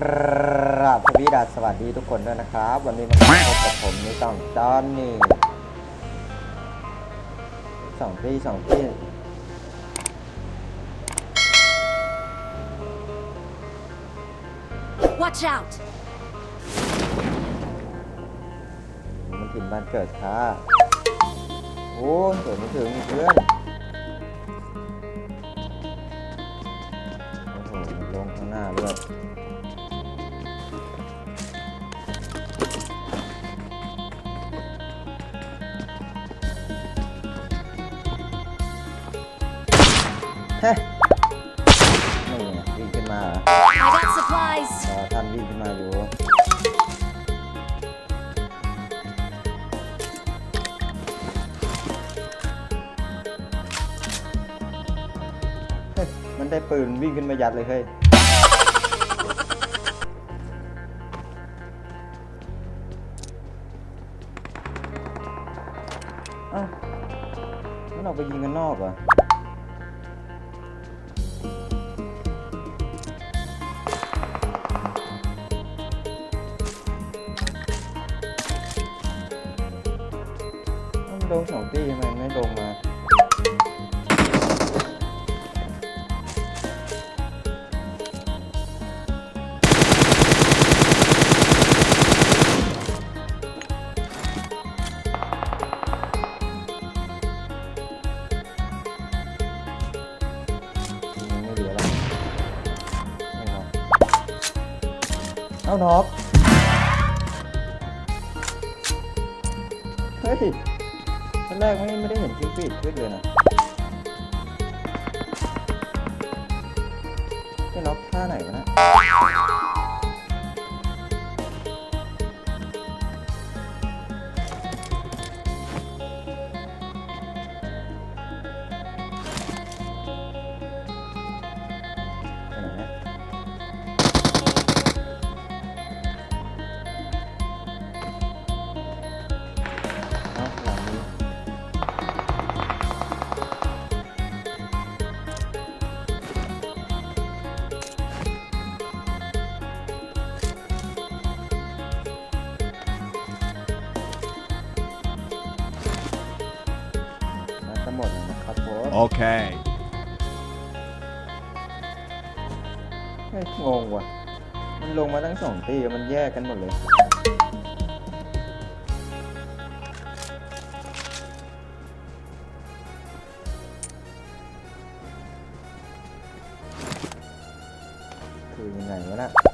ครับสวีดัสสวัสดีทุกคนด้วยนะครับ วันนี้มาพบกับผมในต้องจอนนี่สองที่สองที่ Watch out! มันถิ่นบ้านเกิดค่ะ โอ้ยเกิดไม่ถึงเพื่อน ได้ปืนวิ่งขึ้นมายัดเลยเฮ้ย เอ้ามันออกไปยิงกันนอกเหรอ มันลงสองตีทำไมไม่ลงมา เอาน็อกเฮ้ยตอนแรกไม่ไม่ได้เห็นคิวปิดขึ้นเลยนะไปน็อกท่าไหนวะนะ น่าจะหมดแล้วนะครับผม Okay. เฮ้ยงงว่ะ มันลงมาทั้งสองตีมันแยกกันหมดเลย คือยังไงวะน่ะ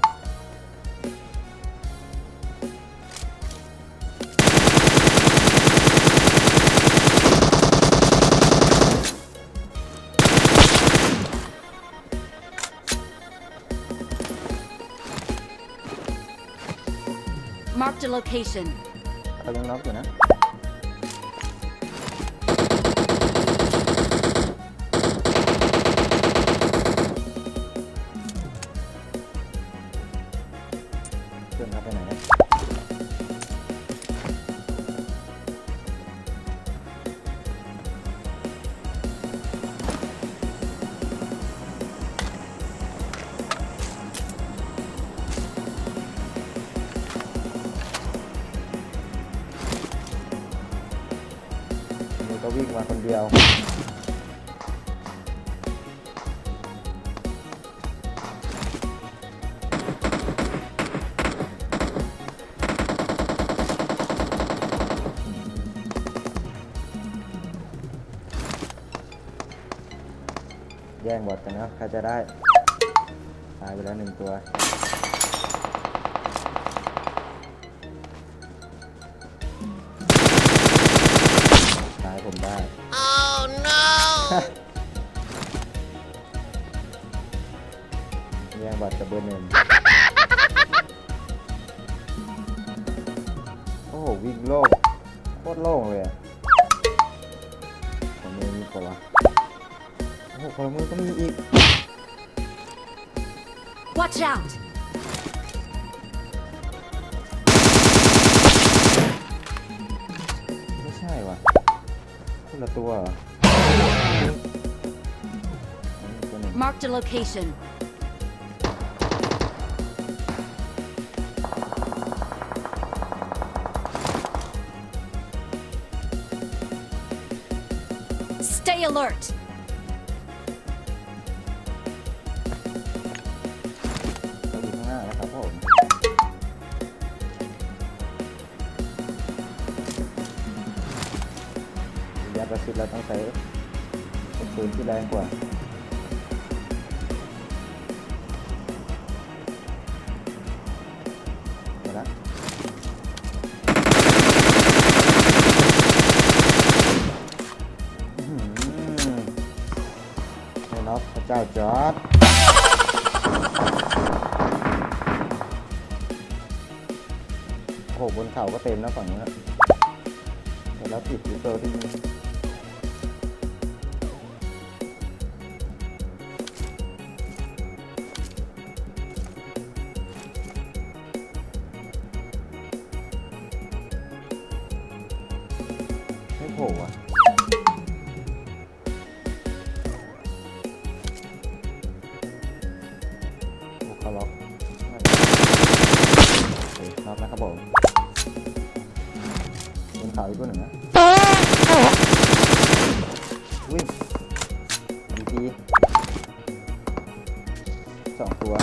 Marked a location. เขายั วิ่งมาคนเดียว แย่งบอดกันนะใครจะได้ ตายไปแล้วหนึ่งตัว ได้ Oh no! แย่งบอดกับเบอร์หนึ่งโอ้โหวิ่งโล่งโคตรโล่งเลยอะผมมีมีกว่าโอ้โหคนละมือก็มีอีก Watch out! Mark the location. Stay alert. ยะประชิดเราต้องใช้ปืนที่แรงกว่าเดี๋ยวละอื้อหือไม่น็อกพระเจ้าจอดโอ้โหบนเขาก็เต็มนะฝั่งนู้นนะเดี๋ยวผิดหรือเปล่าที่นี่ โผล่อะโอ้เขาล็อกโอเคน็อกนะครับผมบนเขาอีกตัวหนึ่งนะอุ้ยดีสองตัว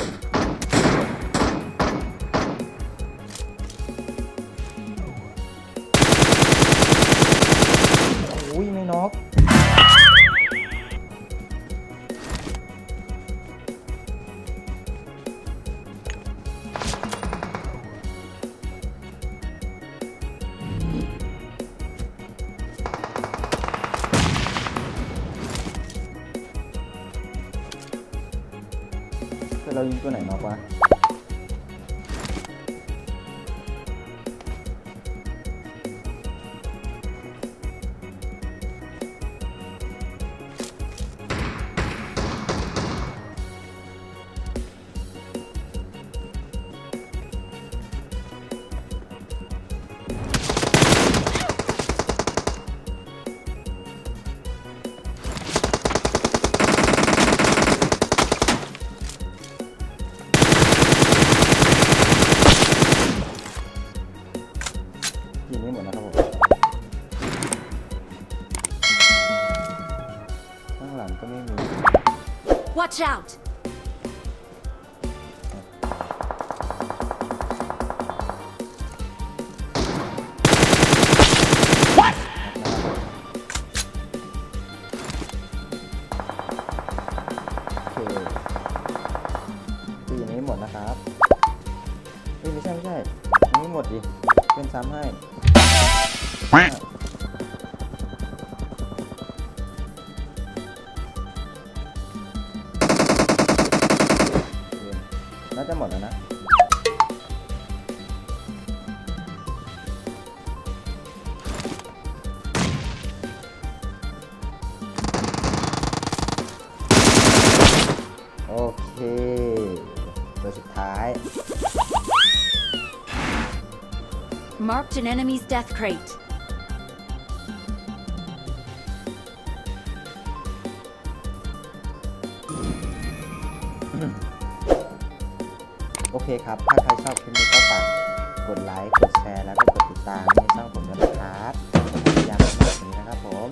แต่เรา ก็ไม่มี Watch out. โอเคตีอย่างนี้หมดนะครับเอ้ยไม่ใช่ไม่ใช่ยังไม่หมดดิเป็นซ้ำให้น่าจะหมดแล้วนะ โอเคตัวสุดท้าย Marked an enemy's death crate. เคครับ ถ้าใครชอบคลิปนี้ก็ฝากกดไลค์ กดแชร์ แล้วก็กดติดตามให้ช่องผมด้วยนะครับผมพยายามทำแบบนี้นะครับผม